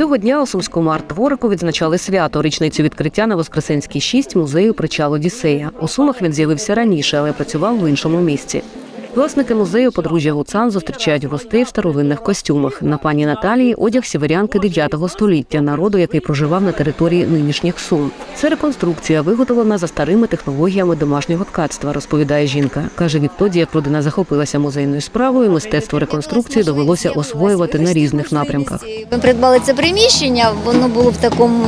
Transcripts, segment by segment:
Цього дня у Сумському арт-дворику відзначали свято річницю відкриття на Воскресенській 6 музею причал Одіссея. У Сумах він з'явився раніше, але працював в іншому місці. Власники музею подружжя Гуцан зустрічають гостей в старовинних костюмах. На пані Наталії одяг сіверянки 9 століття, народу, який проживав на території нинішніх Сум. Це реконструкція, виготовлена за старими технологіями домашнього ткацтва, розповідає жінка. Каже, відтоді, як родина захопилася музейною справою, мистецтво реконструкції довелося освоювати на різних напрямках. Ми придбали це приміщення, воно було в такому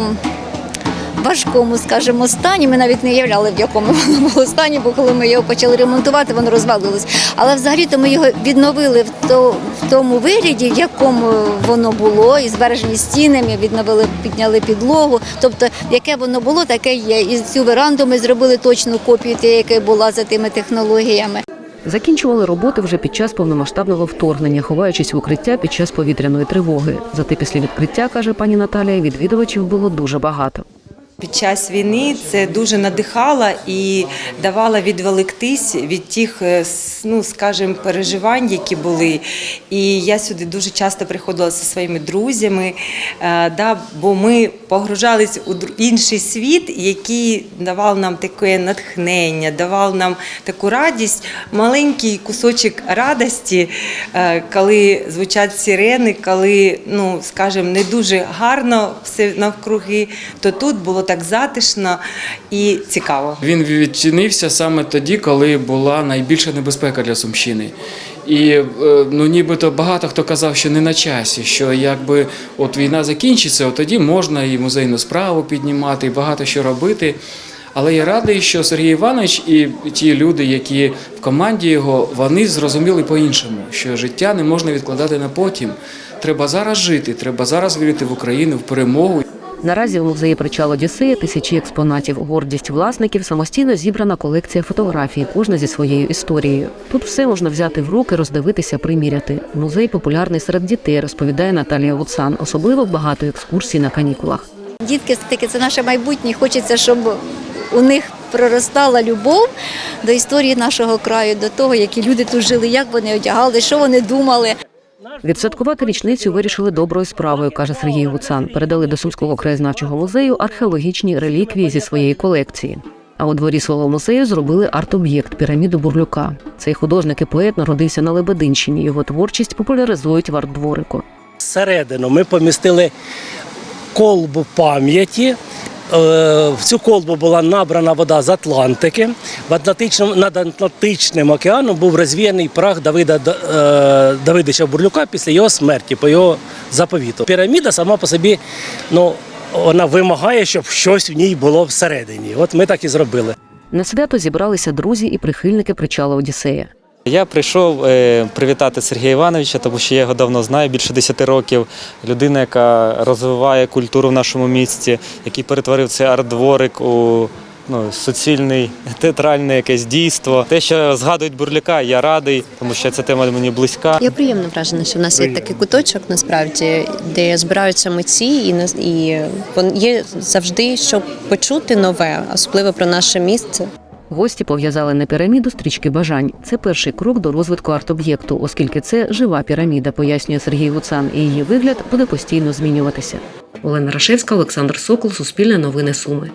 важкому, скажімо, стані. Ми навіть не уявляли, в якому воно було стані, бо коли ми його почали ремонтувати, воно розвалилось. Але взагалі-то ми його відновили в, то, в тому вигляді, в якому воно було, і збережені стіни, ми відновили, підняли підлогу. Тобто, яке воно було, таке є. І цю веранду ми зробили точну копію тієї, яка була за тими технологіями. Закінчували роботи вже під час повномасштабного вторгнення, ховаючись в укриття під час повітряної тривоги. Зате після відкриття, каже пані Наталія, відвідувачів було дуже багато. Під час війни це дуже надихало і давало відволіктись від тих, е, ну скажімо, переживань, які були. І я сюди дуже часто приходила зі своїми друзями, е, да, бо ми погружались у інший світ, який давав нам таке натхнення, давав нам таку радість, маленький кусочок радості, е, коли звучать сирени, коли, ну скажімо, не дуже гарно все навкруги, то тут було так затишно і цікаво. Він відчинився саме тоді, коли була найбільша небезпека для Сумщини. І е, ну, нібито багато хто казав, що не на часі, що якби от війна закінчиться, от тоді можна і музейну справу піднімати, і багато що робити. Але я радий, що Сергій Іванович і ті люди, які в команді його, вони зрозуміли по-іншому, що життя не можна відкладати на потім. Треба зараз жити, треба зараз вірити в Україну, в перемогу. Наразі у музеї причал Одіссея тисячі експонатів. Гордість власників самостійно зібрана колекція фотографій, кожна зі своєю історією. Тут все можна взяти в руки, роздивитися, приміряти. Музей популярний серед дітей, розповідає Наталія Гуцан. Особливо багато екскурсій на канікулах. Дітки все-таки це наше майбутнє. Хочеться, щоб у них проростала любов до історії нашого краю, до того, які люди тут жили, як вони одягали, що вони думали. Відсвяткувати річницю вирішили доброю справою, каже Сергій Гуцан. Передали до Сумського краєзнавчого музею археологічні реліквії зі своєї колекції. А у дворі свого музею зробили арт-об'єкт піраміду Бурлюка. Цей художник і поет народився на Лебединщині. Його творчість популяризують в арт-дворику. Всередину ми помістили колбу пам'яті. Е, В цю колбу була набрана вода з Атлантики. В Атлантичному, над Атлантичним океаном був розвіяний прах Давида е, Давидича Бурлюка після його смерті, по його заповіту. Піраміда сама по собі ну, вона вимагає, щоб щось в ній було всередині. От ми так і зробили. На свято зібралися друзі і прихильники причала Одіссея. Я прийшов е, привітати Сергія Івановича, тому що я його давно знаю, більше 10 років. Людина, яка розвиває культуру в нашому місті, який перетворив цей арт-дворик у ну, суцільний театральне якесь дійство. Те, що згадують бурляка, я радий, тому що ця тема мені близька. Я приємно вражена, що в нас є такий куточок, насправді, де збираються митці, і і є завжди що почути нове, особливо про наше місце. Гості пов'язали на піраміду стрічки бажань. Це перший крок до розвитку арт-об'єкту, оскільки це жива піраміда, пояснює Сергій Гуцан, і її вигляд буде постійно змінюватися. Олена Рашевська, Олександр Сокол, Суспільне новини Суми.